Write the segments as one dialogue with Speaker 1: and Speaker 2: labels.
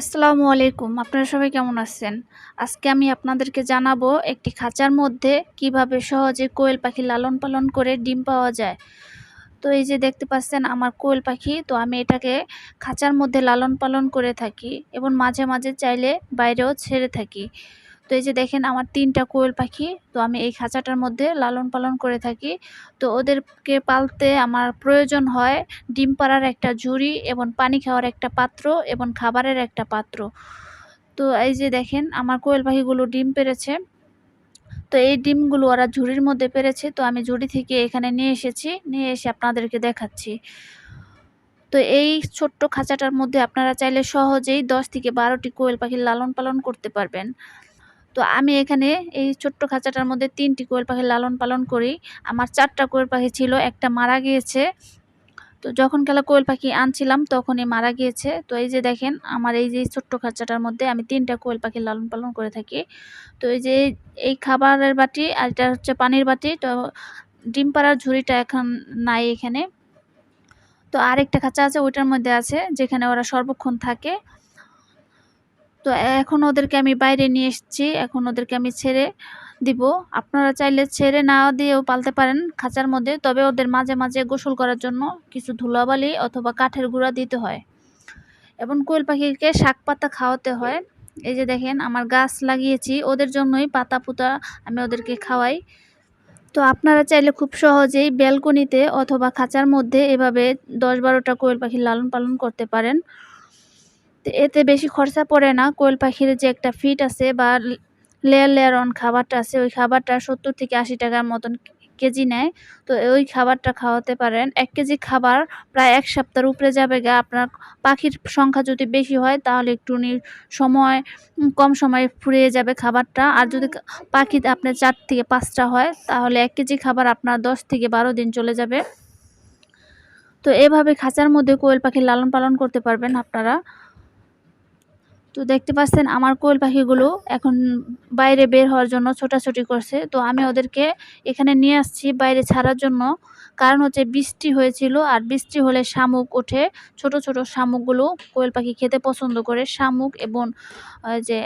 Speaker 1: আসসালামু আলাইকুম। আপনারা সবাই কেমন আছেন? আজকে আমি আপনাদেরকে জানাব একটি খাঁচার মধ্যে কীভাবে সহজে কোয়েল পাখি লালন পালন করে ডিম পাওয়া যায়। তো এই যে দেখতে পাচ্ছেন আমার কোয়েল পাখি, তো আমি এটাকে খাঁচার মধ্যে লালন পালন করে থাকি এবং মাঝে মাঝে চাইলে বাইরেও ছেড়ে থাকি। তো এই যে দেখেন আমার তিনটা কোয়েল পাখি, তো আমি এই খাঁচাটার মধ্যে লালন পালন করে থাকি। তো ওদেরকে পালতে আমার প্রয়োজন হয় ডিম পাড়ার একটা ঝুড়ি এবং পানি খাওয়ার একটা পাত্র এবং খাবারের একটা পাত্র। তো এই যে দেখেন আমার কোয়েল পাখিগুলো ডিম পেরেছে তো এই ডিমগুলো ওরা ঝুড়ির মধ্যে পেরেছে তো আমি ঝুড়ি থেকে এখানে নিয়ে এসেছি, নিয়ে এসে আপনাদেরকে দেখাচ্ছি। তো এই ছোট্ট খাঁচাটার মধ্যে আপনারা চাইলে সহজেই দশ থেকে বারোটি কোয়েল পাখির লালন পালন করতে পারবেন। তো আমি এখানে এই ছোট্ট খাঁচাটার মধ্যে তিনটি কোয়েল পাখি লালন পালন করি। আমার চারটা কোয়েল পাখি ছিল, একটা মারা গিয়েছে। তো যখন খেলা কোয়েল পাখি আনছিলাম, তখনই মারা গিয়েছে। তো এই যে দেখেন, আমার এই যে ছোট্ট খাঁচাটার মধ্যে আমি তিনটা কোয়েল পাখি লালন পালন করে থাকি। তো এই যে এই খাবারের বাটি আর এটা হচ্ছে পানির বাটি, তো ডিম পাড়ার ঝুড়িটা এখন নাই এখানে। তো আরেকটা খাঁচা আছে, ওইটার মধ্যে আছে, যেখানে ওরা সর্বক্ষণ থাকে। তো এখন ওদেরকে আমি বাইরে নিয়ে এসেছি। এখন ওদেরকে আমি ছেড়ে দিব। আপনারা চাইলে ছেড়ে না দিয়েও পালতে পারেন খাঁচার মধ্যে। তবে ওদের মাঝে মাঝে গোসল করার জন্য কিছু ধুলাবালি অথবা কাঠের গুঁড়া দিতে হয়। এবং কোয়েল পাখিকে শাক পাতা খাওয়াতে হয়। এই যে দেখেন, আমার গাছ লাগিয়েছি। ওদের জন্যই পাতা পুতা আমি ওদেরকে খাওয়াই। তো আপনারা চাইলে খুব সহজেই ব্যালকনিতে অথবা খাঁচার মধ্যে এভাবে দশ বারোটা কোয়েল পাখি লালন পালন করতে পারেন। এতে বেশি খরচা পড়ে না। কোয়েল পাখির যে একটা ফিট আছে বা লেয়ার লেয়ার অন খাবারটা আছে, ওই খাবারটা সত্তর থেকে আশি টাকার মতন কেজি নেয়। তো ওই খাবারটা খাওয়াতে পারেন। এক কেজি খাবার প্রায় এক সপ্তাহের উপরে যাবে গা। আপনার পাখির সংখ্যা যদি বেশি হয়, তাহলে একটু সময়, কম সময়ে ফুরিয়ে যাবে খাবারটা। আর যদি পাখি আপনার চার থেকে পাঁচটা হয়, তাহলে এক কেজি খাবার আপনার দশ থেকে বারো দিন চলে যাবে। তো এভাবে খাঁচার মধ্যে কোয়েল পাখি লালন পালন করতে পারবেন আপনারা। তো দেখতে পাচ্ছেন আমার কোয়েল পাখিগুলো এখন বাইরে বের হওয়ার জন্য ছোটাছুটি করছে। তো আমি ওদেরকে এখানে নিয়ে আসছি বাইরে ছাড়ার জন্য। কারণ হচ্ছে বৃষ্টি হয়েছিল আর বৃষ্টি হলে শামুক ওঠে। ছোট ছোট শামুকগুলো কোয়েল পাখি খেতে পছন্দ করে। শামুক এবং যে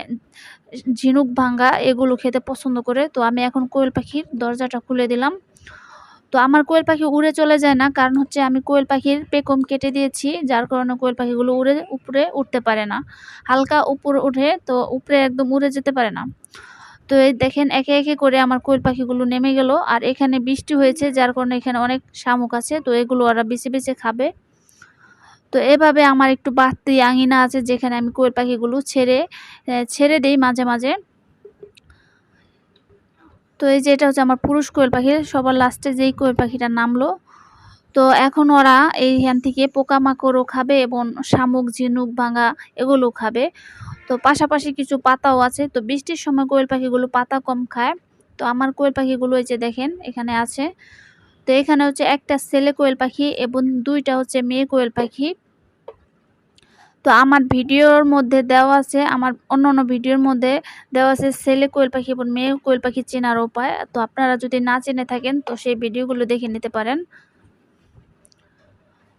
Speaker 1: ঝিনুক ভাঙ্গা এগুলো খেতে পছন্দ করে। তো আমি এখন কোয়েল পাখির দরজাটা খুলে দিলাম। তো আমার কোয়েল পাখি উড়ে চলে যায় না। কারণ হচ্ছে আমি কোয়েল পাখির পেকম কেটে দিয়েছি, যার কারণে কোয়েল পাখিগুলো উড়ে, উপরে উঠতে পারে না। হালকা উপর উঠে তো উপরে একদম উড়ে যেতে পারে না। তো এই দেখেন, একে একে করে আমার কোয়েল পাখিগুলো নেমে গেল। আর এখানে বৃষ্টি হয়েছে, যার কারণে এখানে অনেক শামুক আছে। তো এগুলো ওরা বেছে বেছে খাবে। তো এভাবে আমার একটু বাড়তি আঙিনা আছে, যেখানে আমি কোয়েল পাখিগুলো ছেড়ে ছেড়ে দিই মাঝে মাঝে। তো এই যে এটা হচ্ছে আমার পুরুষ কোয়েল পাখি, সবার লাস্টে যেই কোয়েল পাখিটা নামলো তো এখন ওরা এইখান থেকে পোকামাকড়ও খাবে এবং শামুক, ঝিনুক ভাঙা এগুলো খাবে। তো পাশাপাশি কিছু পাতাও আছে। তো বৃষ্টির সময় কোয়েল পাখিগুলো পাতা কম খায়। তো আমার কোয়েল পাখিগুলো এই যে দেখেন, এখানে আছে। তো এখানে হচ্ছে একটা ছেলে কোয়েল পাখি এবং দুইটা হচ্ছে মেয়ে কোয়েল পাখি। তো আমার ভিডিওর মধ্যে দেওয়া আছে, আমার অন্য অন্য ভিডিওর মধ্যে দেওয়া আছে ছেলে কোয়েল পাখি এবং মেয়ে কোয়েল পাখি চেনার উপায়। তো আপনারা যদি না চেনে থাকেন, তো সেই ভিডিওগুলো দেখে নিতে পারেন।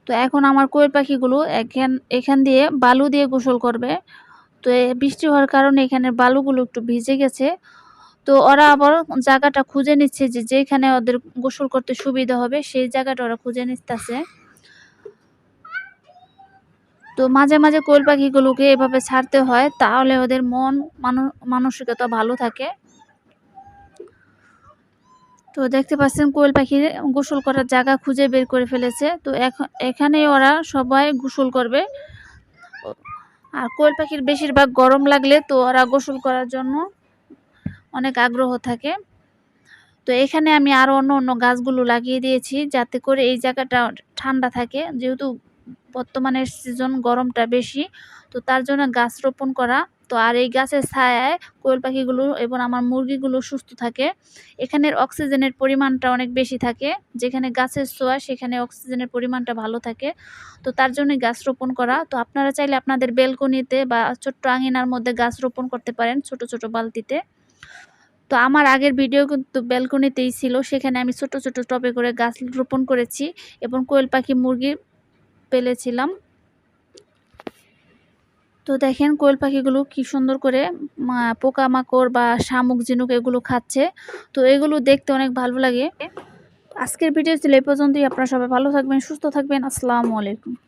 Speaker 1: তো এখন আমার কোয়েল পাখিগুলো এখান এখান দিয়ে বালু দিয়ে গোসল করবে। তো বৃষ্টি হওয়ার কারণে এখানে বালুগুলো একটু ভিজে গেছে। তো ওরা আবার জায়গাটা খুঁজে নিচ্ছে যে যেখানে ওদের গোসল করতে সুবিধা হবে, সেই জায়গাটা ওরা খুঁজে নিতেছে। তো মাঝে মাঝে কোয়েল পাখিগুলোকে এভাবে ছাড়তে হয়, তাহলে ওদের মন মানসিকতা ভালো থাকে। তো দেখতে পাচ্ছেন কোয়েল পাখি গোসল করার জায়গা খুঁজে বের করে ফেলেছে। তো এখানে ওরা সবাই গোসল করবে। আর কোয়েল পাখির বেশিরভাগ গরম লাগলে তো ওরা গোসল করার জন্য অনেক আগ্রহ থাকে। তো এখানে আমি আরও অন্য অন্য গাছগুলো লাগিয়ে দিয়েছি, যাতে করে এই জায়গাটা ঠান্ডা থাকে। যেহেতু বর্তমানের সিজন গরমটা বেশি, তো তার জন্য গাছ রোপণ করা, তো আর এই গাছের ছায়ায় কোয়েল পাখিগুলো এবং আমার মুরগিগুলো সুস্থ থাকে। এখানের অক্সিজেনের পরিমাণটা অনেক বেশি থাকে, যেখানে গাছের ছোঁয়া সেখানে অক্সিজেনের পরিমাণটা ভালো থাকে, তো তার জন্যই গাছ রোপণ করা। তো আপনারা চাইলে আপনাদের বেলকনিতে বা ছোট্ট আঙিনার মধ্যে গাছ রোপণ করতে পারেন ছোট ছোট বালতিতে। তো আমার আগের ভিডিও কিন্তু ব্যালকনিতেই ছিল, সেখানে আমি ছোট ছোট টবে করে গাছ রোপণ করেছি এবং কোয়েল পাখি মুরগি পেলেছিলাম। তো দেখেন কোয়েল পাখিগুলো কি সুন্দর করে পোকামাকড় বা শামুক, ঝিনুক এগুলো খাচ্ছে। তো এগুলো দেখতে অনেক ভালো লাগে। আজকের ভিডিও ছিল এই পর্যন্তই। আপনারা সবাই ভালো থাকবেন, সুস্থ থাকবেন। আসসালামু আলাইকুম।